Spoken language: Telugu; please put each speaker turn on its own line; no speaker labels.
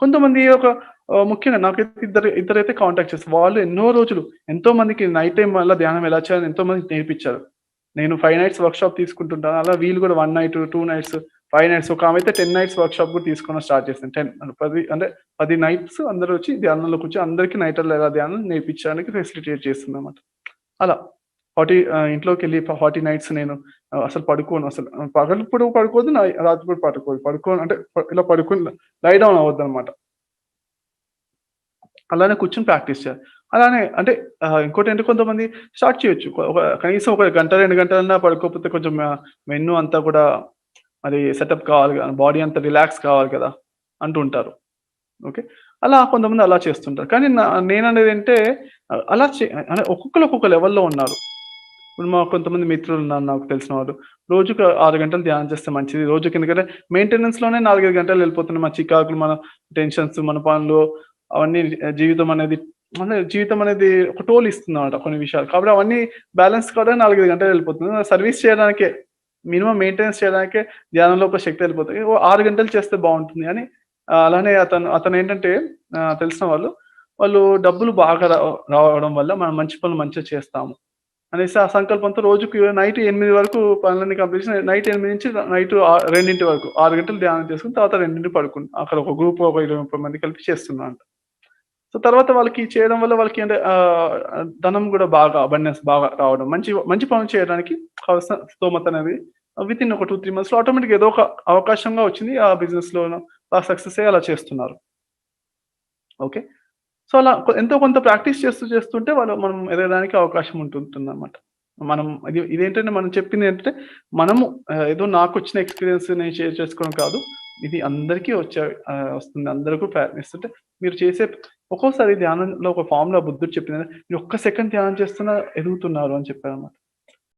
కొంతమంది ఒక ముఖ్యంగా నాకైతే ఇద్దరు ఇద్దరైతే కాంటాక్ట్ చేస్తారు. వాళ్ళు ఎన్నో రోజులు ఎంతో మందికి నైట్ టైం వల్ల ధ్యానం ఎలా చేయాలని ఎంతో మందికి నేర్పించారు. నేను ఫైవ్ నైట్స్ వర్క్‌షాప్ తీసుకుంటుంటాను. అలా వీళ్ళు కూడా one night, two nights, five nights ఒక ఆమె అయితే 10 నైట్స్ వర్క్‌షాప్ కూడా తీసుకోవడం స్టార్ట్ చేసింది. టెన్ పది అంటే పది నైట్స్ అందరూ వచ్చి ధ్యానంలో కూర్చొని అందరికి నైటర్లు ఎలా ధ్యానం నేర్పించడానికి ఫెసిలిటేట్ చేస్తుందన్నమాట. అలా ఫార్టీ ఇంట్లోకి వెళ్ళి ఫార్టీ నైట్స్ నేను అసలు పడుకోను అసలు. పగలప్పుడు పడుకోదు పడుకోవద్దు, కూడా రాత్రిపూట పడుకోవద్దు. పడుకోను అంటే ఇలా పడుకుని లై డౌన్ అవ్వద్దన్నమాట. అలానే కూర్చొని ప్రాక్టీస్ చేయాలి. అలానే అంటే ఇంకోటి ఏంటి కొంతమంది స్టార్ట్ చేయొచ్చు. ఒక కనీసం ఒక గంట, రెండు గంటలన్నా పడుకోకపోతే కొంచెం మెన్ను అంతా కూడా మరి సెటప్ కావాలి కదా! బాడీ అంతా రిలాక్స్ కావాలి కదా! అంటూ ఉంటారు. ఓకే. అలా కొంతమంది అలా చేస్తుంటారు. కానీ నేను అనేది ఏంటంటే అలా చే ఒక్కొక్కరు ఒక్కొక్క లెవెల్‌లో ఉన్నారు. ఇప్పుడు మా కొంతమంది మిత్రులు ఉన్నారు నాకు తెలిసిన వాళ్ళు. రోజుకి ఆరు గంటలు ధ్యానం చేస్తే మంచిది. రోజుకి ఎందుకంటే మెయింటెనెన్స్లోనే నాలుగైదు గంటలు వెళ్ళిపోతున్నాయి. మన చికాకులు, మన టెన్షన్స్, మన పనులు అవన్నీ జీవితం అనేది అంటే జీవితం అనేది ఒక టోల్ ఇస్తుందన్నమాట కొన్ని విషయాలు. కాబట్టి అవన్నీ బ్యాలెన్స్ కావడానికి 4, 5 గంటలు వెళ్ళిపోతుంది. సర్వీస్ చేయడానికే మినిమం మెయింటెనెన్స్ చేయడానికే ధ్యానంలో ఒక శక్తి వెళ్ళిపోతుంది ఆరు గంటలు చేస్తే బాగుంటుంది అని అలానే అతను అతను ఏంటంటే తెలిసిన వాళ్ళు, వాళ్ళు డబ్బులు బాగా రావడం వల్ల మనం మంచి పనులు మంచిగా చేస్తాము. అనేసి ఆ సంకల్పంతో రోజుకి నైట్ ఎనిమిది వరకు పనులన్నీ కంప్లీట్ చేసి నైట్ ఎనిమిది నుంచి నైట్ రెండింటి వరకు ఆరు గంటలు ధ్యానం చేసుకుని తర్వాత రెండింటి పడుకుని అక్కడ ఒక గ్రూప్ ఒక 20, 30 మంది కలిపి చేస్తున్నారంట. సో, తర్వాత వాళ్ళకి చేయడం వల్ల వాళ్ళకి అంటే ధనం కూడా బాగా అబండెన్స్ బాగా రావడం. మంచి మంచి పనులు చేయడానికి కావాల్సిన స్తోమత అనేది వితిన్ ఒక 2, 3 మంత్స్‌లో ఆటోమేటిక్ ఏదో ఒక అవకాశంగా వచ్చింది. ఆ బిజినెస్లో బాగా సక్సెస్ అయ్యి అలా చేస్తున్నారు. ఓకే. సో, అలా ఎంతో కొంత ప్రాక్టీస్ చేస్తూ చేస్తుంటే వాళ్ళు మనం ఎదగడానికి అవకాశం ఉంటుంది అనమాట మనం ఇది ఇదేంటంటే మనం చెప్పింది ఏంటంటే మనము ఏదో నాకు వచ్చిన ఎక్స్‌పీరియన్స్ నేను షేర్ చేసుకోవడం కాదు. ఇది అందరికీ వచ్చే వస్తుంది. అందరికీ ప్రయత్నిస్తుంటే మీరు చేసే ఒక్కోసారి ధ్యానంలో ఒక ఫామ్లో బుద్ధుడు చెప్పింది మీరు ఒక్క సెకండ్ ధ్యానం చేస్తున్నా ఎదుగుతున్నారు అని చెప్పారు అనమాట